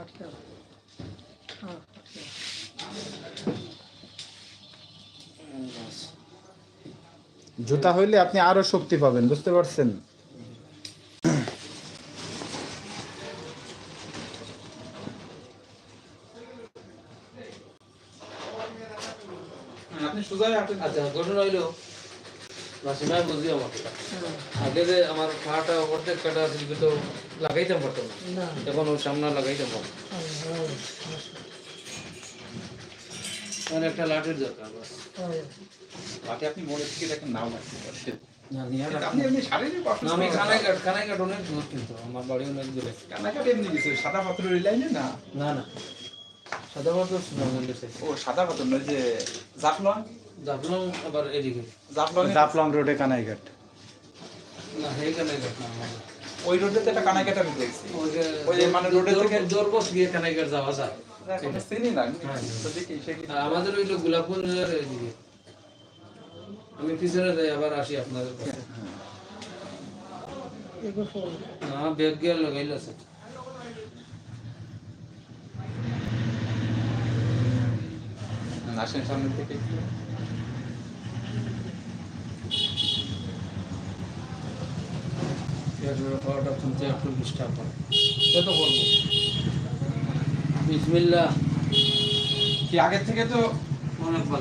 আটকে। হ্যাঁ, আটকে। জুতা হইলে আপনি আরও শক্তি পাবেন বুঝতে পারছেন আপনি সোজাই হাঁটেন আচ্ছা ঘটনা হইল নাসিমায় বুঝলি আমার কথা। আগে যে আমার পাটা অর্ধেক কাটা ছিল তো লাগাইতাম পারতাম না। এখন ওর সামনে হ্যাঁ, মানে একটা লাঠির দরকার বাস। হ্যাঁ। আপনি মনে থেকে দেখেন নাও লাগতে পারে না নিয়ে কিন্তু রাখ- আপনি এমনি শারীরিক না, অসুস্থ আমি না। কানাই কাট অনেক দূর কিন্তু আমার বাড়ি অনেক দূরে। কানাকাটি এমনি গেছে সাদা পাথরের লাইনে না? না না। সাদা পাথর ও সাদা পাথর নয় যে জাফলং জাফলং আবার এদিকে। জাফলং জাফলং রোডে কানাইঘাট। না সেই কানাই কাট না ওই রোডে তো ওই যে মানে থেকে- গিয়ে যাওয়া যায়। চিনি আমাদের ওই গোলাপগঞ্জ এদিকে। আমি পিছনে যাই আবার আসি আপনাদের কাছে। এগুলো ফোন। না ব্যাগ গিয়ে লাগাইল আছে আসেন সামনে থেকে পাওয়াটা শুনতে একটু ডিস্টার্ব হয়। তো করব বিসমিল্লা কি আগের থেকে তো অনেক